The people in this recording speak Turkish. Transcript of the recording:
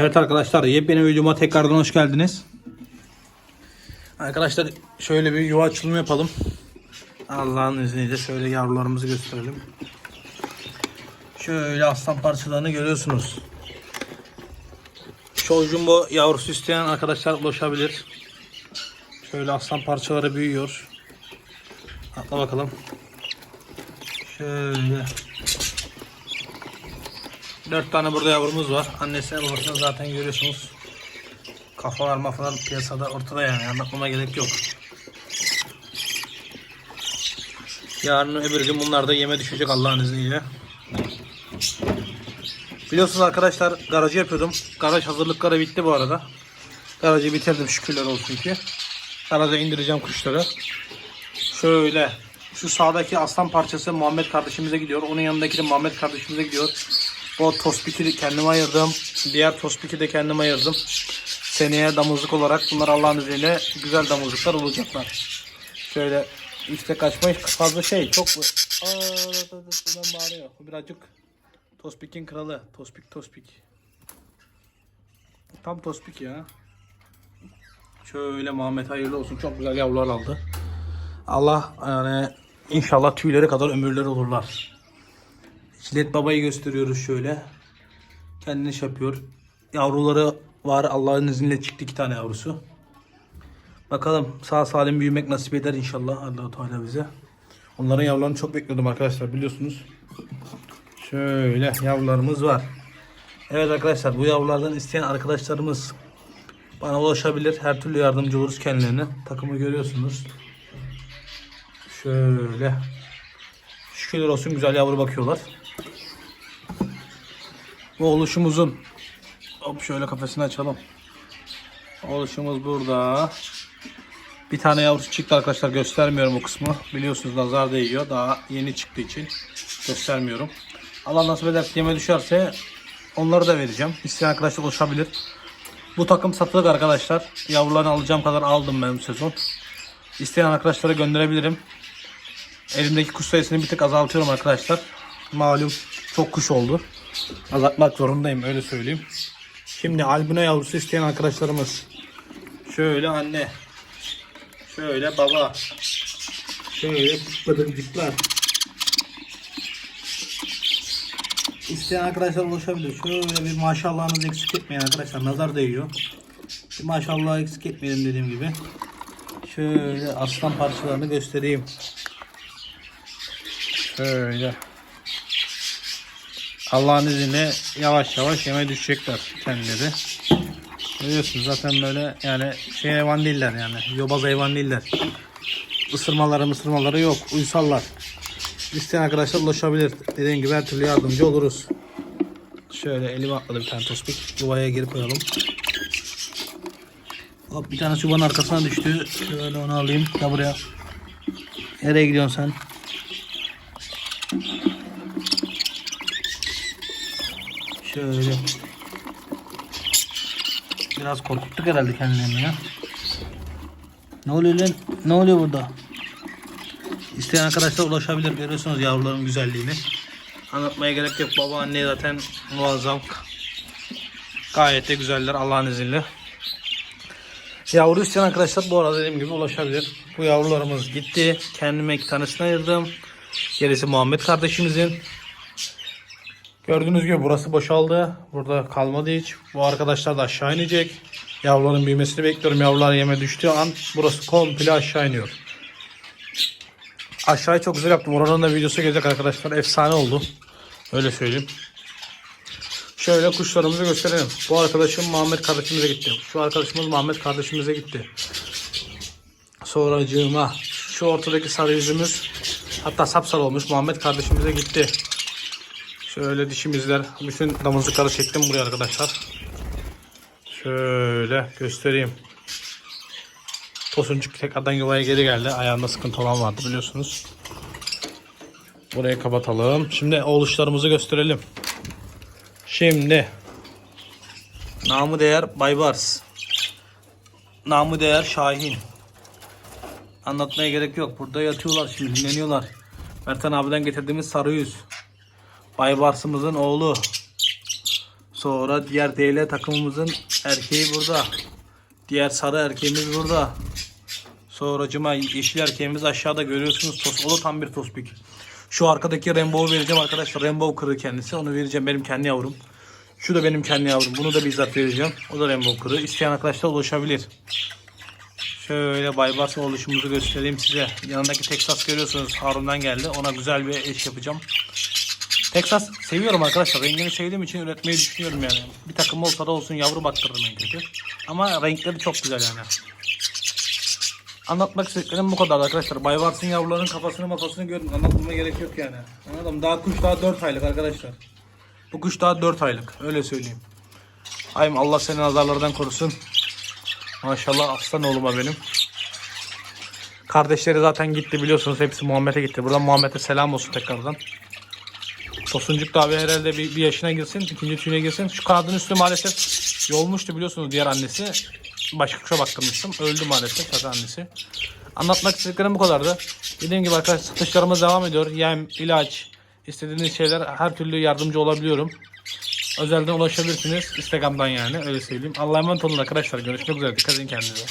Evet arkadaşlar yepyeni videoma tekrardan hoş geldiniz. Arkadaşlar şöyle bir yuva açılımı yapalım. Allah'ın izniyle şöyle yavrularımızı gösterelim. Şöyle aslan parçalarını görüyorsunuz. Show Jumbo yavrusu isteyen arkadaşlar ulaşabilir. Şöyle aslan parçaları büyüyor. Atla bakalım. Şöyle. Dört tane burada yavrumuz var. Annesine babasını zaten görüyorsunuz. Kafalar mafalar piyasada ortada yani anlatmama gerek yok. Yarın öbür gün bunlar da yeme düşecek Allah'ın izniyle. Biliyorsunuz arkadaşlar garajı yapıyordum. Garaj hazırlıkları bitti bu arada. Garajı bitirdim şükürler olsun ki. Garaja indireceğim kuşları. Şöyle şu sağdaki aslan parçası Muhammed kardeşimize gidiyor. Onun yanındaki de Muhammed kardeşimize gidiyor. O tospiki kendime ayırdım. Diğer tospiki de kendime ayırdım. Seneye damızlık olarak bunlar Allah'ın izniyle güzel damızlıklar olacaklar. Şöyle işte kaçma fazla şey çok Aa, bağırıyor. Bu birazcık Tospik'in kralı. Tospik Tospik. Tam Tospik ya. Şöyle Muhammed hayırlı olsun. Çok güzel yavrular aldı. Allah yani inşallah tüyleri kadar ömürleri olurlar. Çilet babayı gösteriyoruz şöyle. Kendini şey yapıyor. Yavruları var. Allah'ın izniyle çıktı iki tane yavrusu. Bakalım sağ salim büyümek nasip eder inşallah Allah Teala bize. Onların yavrularını çok bekliyordum arkadaşlar biliyorsunuz. Şöyle yavrularımız var. Evet arkadaşlar bu yavrulardan isteyen arkadaşlarımız bana ulaşabilir. Her türlü yardımcı oluruz kendilerine. Takımı görüyorsunuz. Şöyle. Şükürler olsun güzel yavru bakıyorlar. Bu oluşumuzun hop şöyle kafesini açalım. Oluşumuz burada. Bir tane yavrusu çıktı arkadaşlar göstermiyorum o kısmı. Biliyorsunuz nazar değiyor. Daha yeni çıktığı için göstermiyorum. Allah nasip ederse yeme düşerse onları da vereceğim. İsteyen arkadaşlar ulaşabilir. Bu takım satılık arkadaşlar. Yavrularını alacağım kadar aldım ben bu sezon. İsteyen arkadaşlara gönderebilirim. Elimdeki kuş sayısını bir tık azaltıyorum arkadaşlar. Malum çok kuş oldu. Azaltmak zorundayım öyle söyleyeyim. Şimdi albino yavrusu isteyen arkadaşlarımız. Şöyle anne. Şöyle baba. Şöyle bıdıncıklar. İsteyen arkadaşlar ulaşabilir. Şöyle bir maşallahınızı eksik etmeyin arkadaşlar. Nazar değiyor. Bir maşallah eksik etmeyelim dediğim gibi. Şöyle aslan parçalarını göstereyim. Şöyle. Allah'ın izniyle yavaş yavaş yeme düşecekler kendileri. Biliyorsunuz zaten böyle yani şey hayvan değiller yani. Yobaz hayvan değiller. Isırmaları mısırmaları yok. Uysallar. İsteyen arkadaşlar ulaşabilir. Dediğim gibi her türlü yardımcı oluruz. Şöyle elime atladı bir tane tospik. Yuvaya girip koyalım. Hop bir tane çubuğun arkasına düştü. Şöyle onu alayım. Gel buraya. Nereye gidiyorsun sen? Şöyle. Biraz korkuttuk herhalde kendilerini ya. Ne oluyor lan? Ne oluyor burada? İsteyen arkadaşlar ulaşabilir. Görüyorsunuz yavruların güzelliğini. Anlatmaya gerek yok. Baba anne zaten muazzam. Gayet de güzeller Allah'ın izniyle. Yavru isteyen arkadaşlar bu arada dediğim gibi ulaşabilir. Bu yavrularımız gitti. Kendime iki tanesini ayırdım. Gerisi Muhammed kardeşimizin. Gördüğünüz gibi burası boşaldı. Burada kalmadı hiç. Bu arkadaşlar da aşağı inecek. Yavruların büyümesini bekliyorum. Yavrular yeme düştüğü an burası komple aşağı iniyor. Aşağıyı çok güzel yaptım. Oranın da videosu gelecek arkadaşlar. Efsane oldu. Öyle söyleyeyim. Şöyle kuşlarımızı gösterelim. Bu arkadaşım Muhammed kardeşimize gitti. Şu arkadaşımız Muhammed kardeşimize gitti. Sonracığıma şu ortadaki sarı yüzümüz hatta sapsarı olmuş Muhammed kardeşimize gitti. Şöyle dişimizler. Bütün damızlıkları çektim buraya arkadaşlar. Şöyle göstereyim. Tosuncuk tekrardan yuvaya geri geldi. Ayağında sıkıntı olan vardı biliyorsunuz. Burayı kapatalım. Şimdi oğluşlarımızı gösterelim. Şimdi namı değer Baybars. Namı değer Şahin. Anlatmaya gerek yok. Burada yatıyorlar şimdi dinleniyorlar. Mertan abiden getirdiğimiz sarı yüz. Baybars'ımızın oğlu. Sonra diğer DL takımımızın erkeği burada. Diğer sarı erkeğimiz burada. Sonracıma yeşil erkeğimiz aşağıda görüyorsunuz. Tos, o da tam bir tospik. Şu arkadaki Rainbow'u vereceğim arkadaşlar. Rainbow kırığı kendisi. Onu vereceğim benim kendi yavrum. Şu da benim kendi yavrum. Bunu da bizzat vereceğim. O da Rainbow kırığı. İsteyen arkadaşlar ulaşabilir. Şöyle Baybars oluşumuzu göstereyim size. Yanındaki Texas görüyorsunuz. Harun'dan geldi. Ona güzel bir eş yapacağım. Texas seviyorum arkadaşlar. Rengini sevdiğim için üretmeyi düşünüyorum yani. Bir takım olsa da olsun yavru baktırırım en kötü. Ama renkleri çok güzel yani. Anlatmak istediklerim bu kadar arkadaşlar. Bayvars'ın yavrularının kafasını mafasını görün. Anlatmama gerek yok yani. Anladım. Daha kuş daha 4 aylık arkadaşlar. Bu kuş daha 4 aylık. Öyle söyleyeyim. Ayım Allah seni nazarlardan korusun. Maşallah aslan oğluma benim. Kardeşleri zaten gitti biliyorsunuz. Hepsi Muhammed'e gitti. Buradan Muhammed'e selam olsun tekrardan. Tosuncuk da abi herhalde bir, bir yaşına girsin. ikinci tüyüne girsin. Şu kanadın üstü maalesef yolmuştu biliyorsunuz diğer annesi. Başka kuşa baktırmıştım. Öldü maalesef zaten annesi. Anlatmak istediklerim bu kadardı. Dediğim gibi arkadaşlar satışlarımız devam ediyor. Yem, ilaç, istediğiniz şeyler her türlü yardımcı olabiliyorum. Özelden ulaşabilirsiniz. Instagram'dan yani öyle söyleyeyim. Allah'a emanet olun arkadaşlar. Görüşmek üzere. Dikkat edin kendinize.